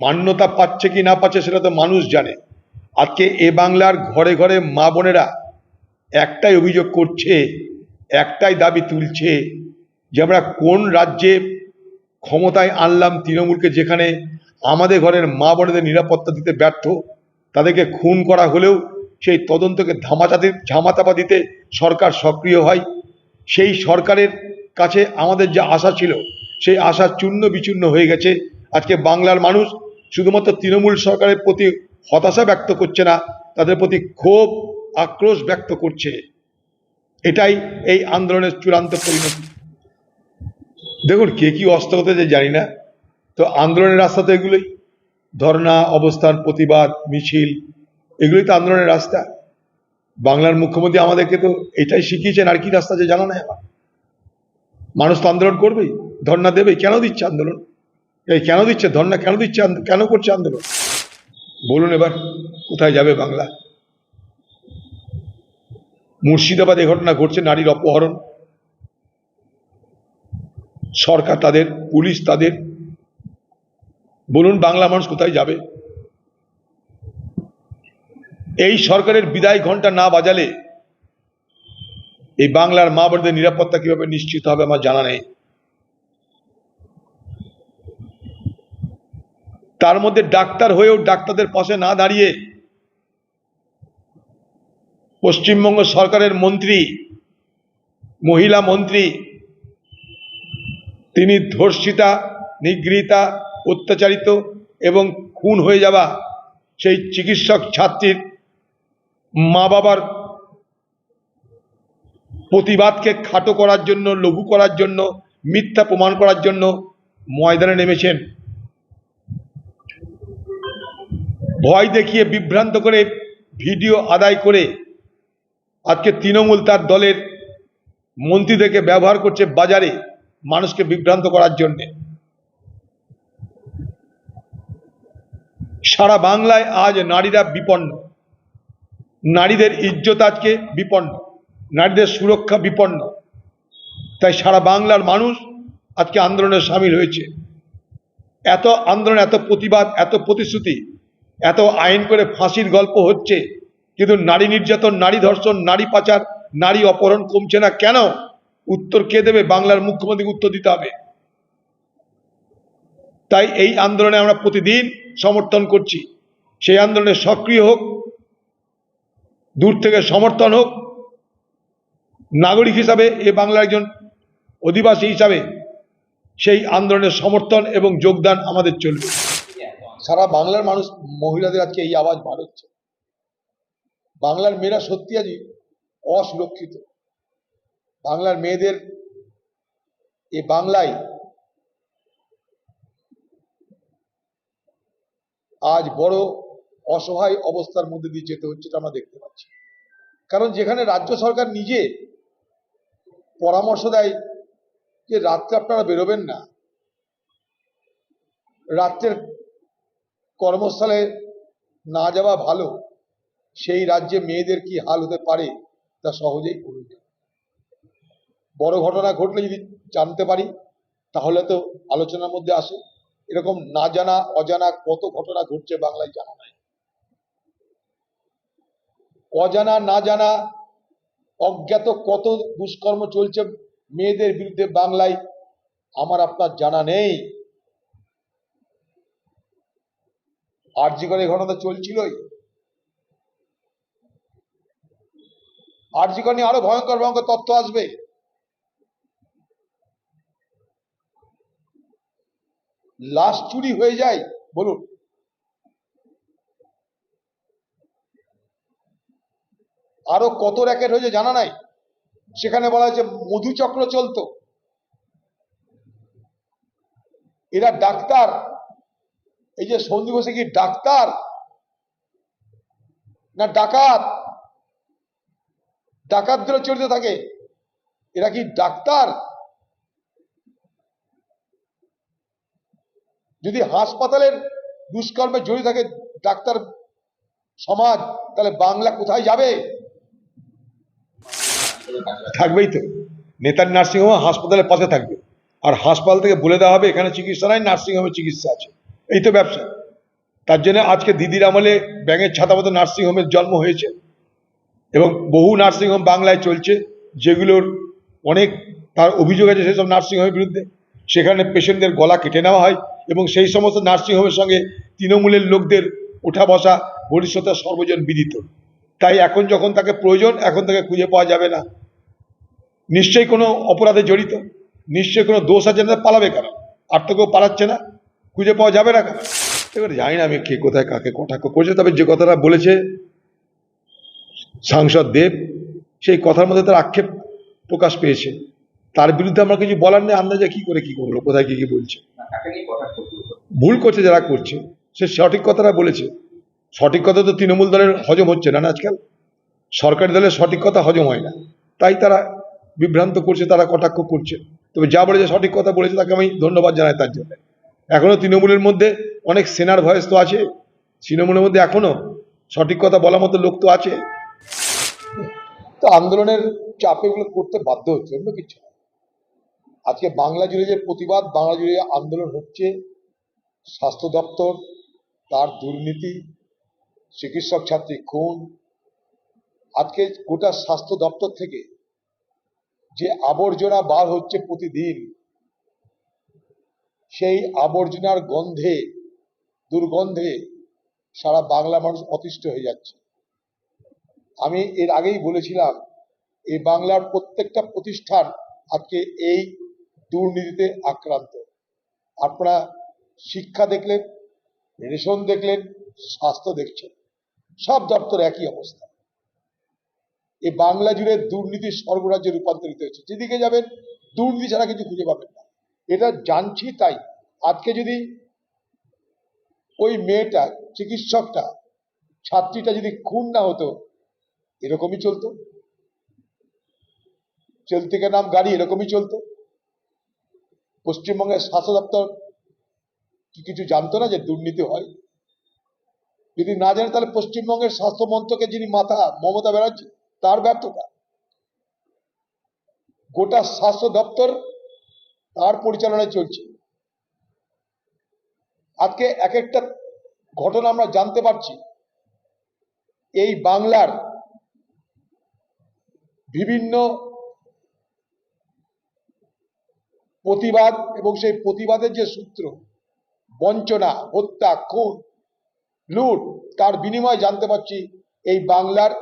মান্যতা পাচ্ছে কি না পাচ্ছে সেটা তো মানুষ জানে। আজকে এ বাংলার ঘরে ঘরে মা বোনেরা একটাই অভিযোগ করছে, একটাই দাবি তুলছে যে আমরা কোন রাজ্যে ক্ষমতায় আনলাম তৃণমূলকে যেখানে আমাদের ঘরের মা বোনেদের নিরাপত্তা দিতে ব্যর্থ, তাদেরকে খুন করা হলেও সেই তদন্তকে ধামাচাতে, ঝামাচাপা দিতে সরকার সক্রিয় হয়। সেই সরকারের কাছে আমাদের যা আশা ছিল, সেই আশা চূর্ণ বিচূর্ণ হয়ে গেছে। আজকে বাংলার মানুষ শুধুমাত্র তৃণমূল সরকারের প্রতি হতাশা ব্যক্ত করছে না, তাদের প্রতি ক্ষোভ, আক্রোশ ব্যক্ত করছে। এটাই এই আন্দোলনের চূড়ান্ত পরিণতি। দেখুন, কে কি অস্ত্র হতে যে জানি না, তো আন্দোলনের রাস্তা তো এগুলোই। ধর্ণা, অবস্থান, প্রতিবাদ, মিছিল, এগুলোই তো আন্দোলনের রাস্তা। বাংলার মুখ্যমন্ত্রী আমাদেরকে তো এটাই শিখিয়েছেন, আর কি রাস্তা যে জানা নাই আমার। মানুষ তো আন্দোলন করবেই, ধর্ণা দেবে কেন দিচ্ছে আন্দোলন? এই কেন দিচ্ছে? ধর্ণা কেন দিচ্ছে কেন করছে আন্দোলন? বলুন এবার, কোথায় যাবে বাংলা? মুর্শিদাবাদ ঘটনা ঘটছে, নারীর অপহরণ। সরকার তাদের, পুলিশ তাদের। বলুন বাংলা মানুষ কোথায় যাবে? এই সরকারের বিদায় ঘণ্টা না বাজালে এই বাংলার মা বোনদের নিরাপত্তা কীভাবে নিশ্চিত হবে আমার জানা নেই। তার মধ্যে ডাক্তার হয়েও ডাক্তারদের পাশে না দাঁড়িয়ে পশ্চিমবঙ্গ সরকারের মন্ত্রী, মহিলা মন্ত্রী, তিনি ধর্ষিতা, নিগৃহীতা, অত্যাচারিত এবং খুন হয়ে যাওয়া সেই চিকিৎসক ছাত্রীর মা বাবার প্রতিবাদকে খাটো করার জন্য, লঘু করার জন্য, মিথ্যা প্রমাণ করার জন্য ময়দানে নেমেছেন। ভয় দেখিয়ে বিভ্রান্ত করে ভিডিও আদায় করে আজকে তৃণমূল তার দলের মন্ত্রীদেরকে ব্যবহার করছে বাজারে মানুষকে বিভ্রান্ত করার জন্যে। সারা বাংলায় আজ নারীরা বিপন্ন। নারীদের ইজ্জত আজকে বিপন্ন। নারীদের সুরক্ষা বিপন্ন। তাই সারা বাংলার মানুষ আজকে আন্দোলনে সামিল হয়েছে। এত আন্দোলন, এত প্রতিবাদ, এত প্রতিশ্রুতি এত আইন করে ফাঁসির গল্প হচ্ছে, কিন্তু নারী নির্যাতন, নারী ধর্ষণ, নারী পাচার, নারী অপহরণ কমছে না কেন? উত্তর কে দেবে? বাংলার মুখ্যমন্ত্রীকে উত্তর দিতে হবে। তাই এই আন্দোলনে আমরা প্রতিদিন সমর্থন করছি। সেই আন্দোলনে সক্রিয় হোক, দূর থেকে সমর্থন হোক, নাগরিক হিসাবে এ বাংলার একজন অধিবাসী হিসাবে সেই আন্দোলনের সমর্থন এবং যোগদান আমাদের চলবে। সারা বাংলার মানুষ, মহিলাদের আজকে এই আওয়াজ বার হচ্ছে। বাংলার মেয়েরা সত্যি আজ অসুরক্ষিত। বাংলার মেয়েদের এ বাংলায় আজ বড় অসহায় অবস্থার মধ্যে দিয়ে যেতে হচ্ছে আমরা দেখতে পাচ্ছি। কারণ যেখানে রাজ্য সরকার নিজে পরামর্শ দেয় যে রাত্রে আপনারা বেরোবেন না, রাত্রের কর্মস্থলে না যাওয়া ভালো, সেই রাজ্যে মেয়েদের কি হাল হতে পারে তা সহজেই করুন। বড় ঘটনা ঘটলে যদি জানতে পারি, তাহলে তো আলোচনার মধ্যে আসে। এরকম না জানা, অজানা কত ঘটনা ঘটছে বাংলায় জানা নাই। অজানা, না জানা, অজ্ঞাত কত দুষ্কর্ম চলছে মেয়েদের বিরুদ্ধে বাংলায়, আমার আপনার জানা নেই। আরজিকর এই ঘটনা চলছিলই। আরজিকর নিয়ে আরও ভয়ঙ্কর ভয়ঙ্কর তথ্য আসবে। লাশ চুরি হয়ে যায়, বলুন। আরও কত র্যাকেট হয়েছে জানা নাই? সেখানে বলা হয়েছে মধুচক্র চলতো। এরা ডাক্তার এই যে সন্দীপ ঘোষে কি ডাক্তার? না ডাকাত? ডাকাতদের চলিত থাকে। এরা কি ডাক্তার? যদি হাসপাতালের দুষ্কর্মে জড়িত থাকে ডাক্তার সমাজ, তাহলে বাংলা কোথায় যাবে? থাকবেই তো। নেতার নার্সিংহোম হাসপাতালের পাশে থাকবে। আর হাসপাতাল থেকে বলে দেওয়া হবে, এখানে চিকিৎসা নাই, নার্সিংহোমে চিকিৎসা আছে। এই তো ব্যবসা। তার জন্য আজকে দিদির আমলে ব্যাঙের ছাতা মতো নার্সিংহোমের জন্ম হয়েছে এবং বহু নার্সিংহোম বাংলায় চলছে, যেগুলোর অনেক তার অভিযোগ আছে সেসব নার্সিংহোমের বিরুদ্ধে। সেখানে পেশেন্টদের গলা কেটে নেওয়া হয় এবং সেই সমস্ত নার্সিংহোমের সঙ্গে তৃণমূলের লোকদের ওঠা বসা ভবিষ্যতে সর্বজন বিদিত। তাই এখন যখন তাকে প্রয়োজন, এখন তাকে খুঁজে পাওয়া যাবে না। নিশ্চয়ই কোনো অপরাধে জড়িত, নিশ্চয়ই কোনো দোষ আছে না পালাবে কেন? আর তো কেউ পালাচ্ছে না। খুঁজে পাওয়া যাবে না। এবার জানি না আমি কে কোথায়, কাকে কটাক্ষ করছে, তবে যে কথাটা বলেছে সাংসদ দেব, সেই কথার মধ্যে তার আক্ষেপ প্রকাশ পেয়েছে। তার বিরুদ্ধে আমরা কিছু বলার নেই, আন্দাজে কি করে কি করল, কোথায় কি কি বলছে। ভুল করছে যারা করছে, সে সঠিক কথাটা বলেছে। সঠিক কথা তো তৃণমূল দলের হজম হচ্ছে না না আজকাল? সরকারি দলের সঠিক কথা হজম হয় না। তাই তারা বিভ্রান্ত করছে, তারা কটাক্ষ করছে। তবে যা বলেছে, সঠিক কথা বলেছে, তাকে আমি ধন্যবাদ জানাই তার জন্য। এখনও তৃণমূলের মধ্যে অনেক সেনার ভয়েস তো আছে। তৃণমূলের মধ্যে এখনও সঠিক কথা বলার মতো লোক তো আছে। তো আন্দোলনের চাপে এগুলো করতে বাধ্য হচ্ছে অন্য কিছু আজকে বাংলা জুড়ে যে প্রতিবাদ, বাংলা জুড়ে আন্দোলন হচ্ছে, স্বাস্থ্য দপ্তর, তার দুর্নীতি, চিকিৎসক ছাত্রী খুন, আজকে গোটা স্বাস্থ্য দপ্তর থেকে যে আবর্জনা বার হচ্ছে প্রতিদিন সেই আবর্জনার গন্ধে, দুর্গন্ধে সারা বাংলা মানুষ অতিষ্ঠ হয়ে যাচ্ছে। আমি এর আগেই বলেছিলাম, এই বাংলার প্রত্যেকটা প্রতিষ্ঠান আজকে এই দুর্নীতিতে আক্রান্ত। আপনারা শিক্ষা দেখলেন, রেশন দেখলেন, স্বাস্থ্য দেখছেন, সব দপ্তর একই অবস্থা। এই বাংলা জুড়ে দুর্নীতির স্বর্গরাজ্যে রূপান্তরিত হয়েছে। যেদিকে যাবেন, দুর্নীতি ছাড়া কিছু খুঁজে পাবেন না। এটা জানছি তাই। আজকে যদি ওই মেয়েটা, চিকিৎসকটা, ছাত্রীটা যদি খুন না হতো, এরকমই চলতো? চলতে কে নাম গাড়ি, এরকমই চলতো? পশ্চিমবঙ্গের স্বাস্থ্য দপ্তর কি কিছু জানতো না যে দুর্নীতি হয়? যদি না জানে, তাহলে পশ্চিমবঙ্গের স্বাস্থ্য মন্ত্রকের যিনি মাথা, মমতা ব্যানার্জি, তার ব্যর্থতা। গোটা স্বাস্থ্য দপ্তর তার পরিচালনায় চলছে। আজকে এক একটা ঘটনা আমরা জানতে পারছি। এই বাংলার বিভিন্ন প্রতিবাদ এবং সেই প্রতিবাদের যে সূত্র, বঞ্চনা, হত্যা, খুন, লুট, তার বিনিময়ে জানতে পারছি এই বাংলার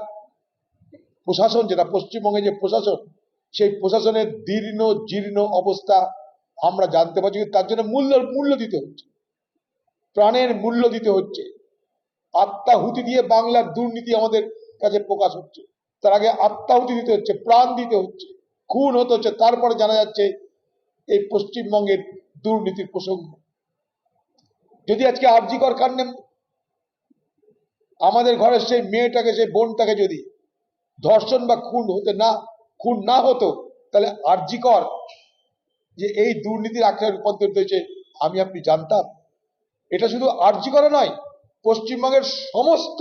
প্রশাসন, যেটা পশ্চিমবঙ্গে যে প্রশাসন, সেই প্রশাসনের দীর্ণ, জীর্ণ অবস্থা আমরা জানতে পারছি তার জন্য মূল্য মূল্য দিতে হচ্ছে। প্রাণের মূল্য দিতে হচ্ছে। আত্মাহুতি দিয়ে বাংলার দুর্নীতি আমাদের কাছে প্রকাশ হচ্ছে। তার আগে আত্মাহুতি দিতে হচ্ছে, প্রাণ দিতে হচ্ছে। খুন হতে হচ্ছে, তারপরে জানা যাচ্ছে এই পশ্চিমবঙ্গের দুর্নীতির প্রসঙ্গ। যদি আজকে আর্জিকর কাণ্ডে আমাদের ঘরের সেই মেয়েটাকে, সেই বোনটাকে যদি ধর্ষণ বা খুন হতে না, খুন না হতো, তাহলে আর্জিকর যে এই দুর্নীতির আখ্যায় রূপান্তরিত হয়েছে, আমি আপনি জানতাম। এটা শুধু আর্জিকরে নয়, পশ্চিমবঙ্গের সমস্ত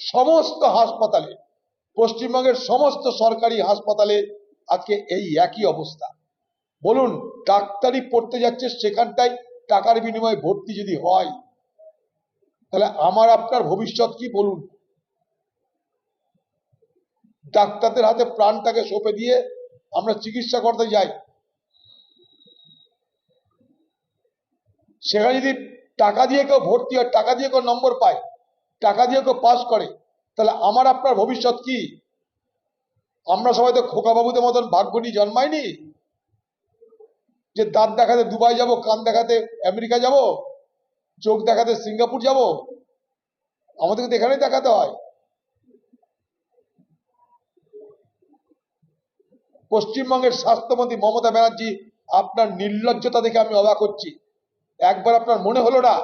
সমস্ত হাসপাতালে, পশ্চিমবঙ্গের সমস্ত সরকারি হাসপাতালে আজকে এই একই অবস্থা। বলুন, ডাক্তারি পড়তে যাচ্ছে সেখানটায়, টাকার বিনিময়ে ভর্তি যদি হয়, তাহলে আমার আপনার ভবিষ্যৎ কি বলুন? ডাক্তারদের হাতে প্রাণটাকে সঁপে দিয়ে আমরা চিকিৎসা করতে যাই। সেখানে যদি টাকা দিয়ে কেউ ভর্তি হয়, টাকা দিয়ে কেউ নম্বর পায়, টাকা দিয়ে কেউ পাস করে, তাহলে আমার, আপনার ভবিষ্যৎ কি? আমরা সবাই তো খোকাবাবুদের মতন ভাগ্য নিয়ে যে দাঁত দেখাতে দুবাই যাব, কান দেখাতে আমেরিকা যাব, চোখ দেখাতে সিঙ্গাপুর যাব, আমাদেরকে তো এখানেই দেখাতে হয়। পশ্চিমবঙ্গের স্বাস্থ্যমন্ত্রী মমতা ব্যানার্জি আপনার নির্লজ্জতা দেখে আমি অবাক হচ্ছি। একবার আপনার মনে হলো না,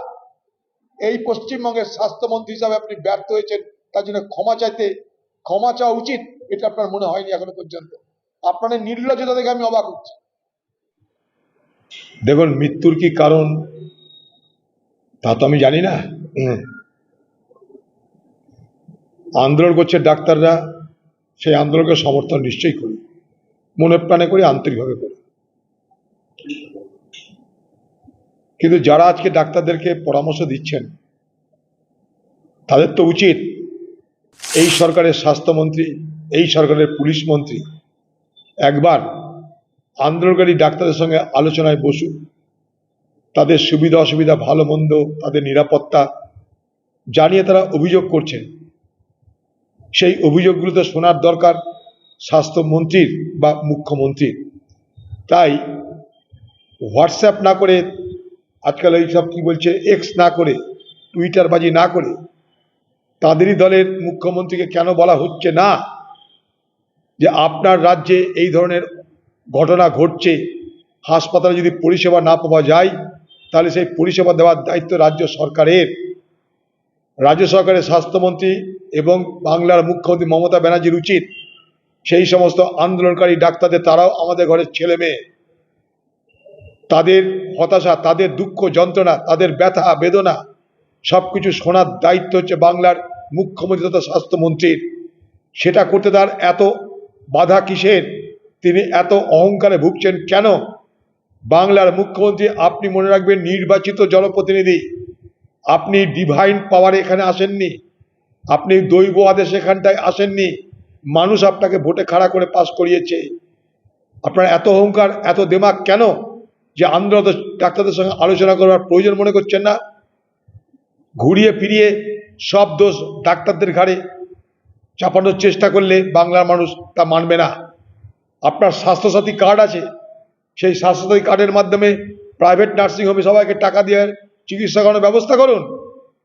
এই পশ্চিমবঙ্গের স্বাস্থ্যমন্ত্রী হিসাবে আপনি ব্যর্থ হয়েছেন, তার জন্য ক্ষমা চাইতে, ক্ষমা চাওয়া উচিত, এটা আপনার মনে হয়নি এখনও পর্যন্ত। আপনাদের নির্লজ্জতা দেখে আমি অবাক হচ্ছি। দেখুন, মৃত্যুর কি কারণ তা তো আমি জানি না। আন্দোলন করছে ডাক্তাররা, সেই আন্দোলনকে সমর্থন নিশ্চয়ই করি। মনে প্রাণে করি, আন্তরিকভাবে করি। কিন্তু যারা আজকে ডাক্তারদেরকে পরামর্শ দিচ্ছেন, তাদের তো উচিত এই সরকারের স্বাস্থ্যমন্ত্রী, এই সরকারের পুলিশ মন্ত্রী একবার আন্দোলনকারী ডাক্তারদের সঙ্গে আলোচনায় বসুন তাদের সুবিধা, অসুবিধা, ভালো, মন্দ, তাদের নিরাপত্তা জানিয়ে তারা অভিযোগ করছেন। সেই অভিযোগগুলো তো শোনার দরকার স্বাস্থ্যমন্ত্রীর বা মুখ্যমন্ত্রীর। তাই হোয়াটসঅ্যাপ না করে আজকাল এইসব কি বলছে এক্স না করে টুইটারবাজি না করে, তাদেরই দলের মুখ্যমন্ত্রীকে কেন বলা হচ্ছে না? যে আপনার রাজ্যে এই ধরনের ঘটনা ঘটছে, হাসপাতালে যদি পরিষেবা না পাওয়া যায়, তাহলে সেই পরিষেবা দেওয়ার দায়িত্ব রাজ্য সরকারের। রাজ্য সরকারের স্বাস্থ্যমন্ত্রী এবং বাংলার মুখ্যমন্ত্রী মমতা ব্যানার্জির উচিত সেই সমস্ত আন্দোলনকারী ডাক্তারদের, তারাও আমাদের ঘরের ছেলে মেয়ে তাদের হতাশা, তাদের দুঃখ যন্ত্রণা, তাদের ব্যথা, বেদনা সব কিছু শোনার দায়িত্ব হচ্ছে বাংলার মুখ্যমন্ত্রী তথা স্বাস্থ্যমন্ত্রীর। সেটা করতে তার এত বাধা কিসের? তিনি এত অহংকারে ভুগছেন কেন? বাংলার মুখ্যমন্ত্রী, আপনি মনে রাখবেন, নির্বাচিত জনপ্রতিনিধি। আপনি ডিভাইন পাওয়ারে এখানে আসেননি। আপনি দৈব আদেশ এখানটায় আসেননি। মানুষ আপনাকে ভোটে খাড়া করে পাশ করিয়েছে। আপনার এত অহংকার, এত দেমাগ কেন? যে আন্দোলন ডাক্তারদের সঙ্গে আলোচনা করার প্রয়োজন মনে করছেন না। ঘুরিয়ে ফিরিয়ে সব দোষ ডাক্তারদের ঘাড়ে চাপানোর চেষ্টা করলে বাংলার মানুষ তা মানবে না। আপনার স্বাস্থ্যসাথী কার্ড আছে, সেই স্বাস্থ্যসাথী কার্ডের মাধ্যমে প্রাইভেট নার্সিংহোমে সবাইকে টাকা দিয়ে চিকিৎসা করানোর ব্যবস্থা করুন।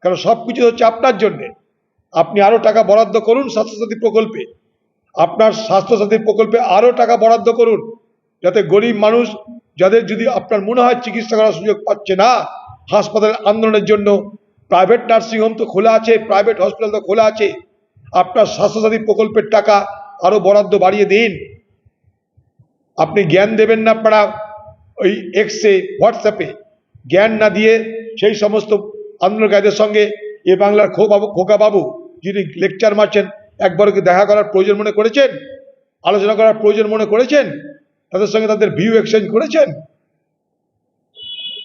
কারণ সব কিছু হচ্ছে আপনার জন্যে। আপনি আরও টাকা বরাদ্দ করুন স্বাস্থ্যসাথী প্রকল্পে। আপনার স্বাস্থ্যসাথী প্রকল্পে আরও টাকা বরাদ্দ করুন, যাতে গরিব মানুষ যাদের যদি আপনার মনে হয় চিকিৎসা করার সুযোগ পাচ্ছে না, হাসপাতালের আন্দোলনের জন্য প্রাইভেট নার্সিংহোম তো খোলা আছে প্রাইভেট হসপিটাল তো খোলা আছে, আপনার স্বাস্থ্যসাথী প্রকল্পের টাকা আরও বরাদ্দ বাড়িয়ে দিন। আপনি জ্ঞান দেবেন না আপনারা ওই এক্সে হোয়াটসঅ্যাপে জ্ঞান না দিয়ে সেই সমস্ত আন্দোলনকারীদের সঙ্গে এ বাংলার খো বাবু, খোকা বাবু যিনি লেকচার মারছেন একবার কি দেখা করার প্রয়োজন মনে করেছেন? আলোচনা করার প্রয়োজন মনে করেছেন? তাদের সঙ্গে তাদের ভিউ এক্সচেঞ্জ করেছেন?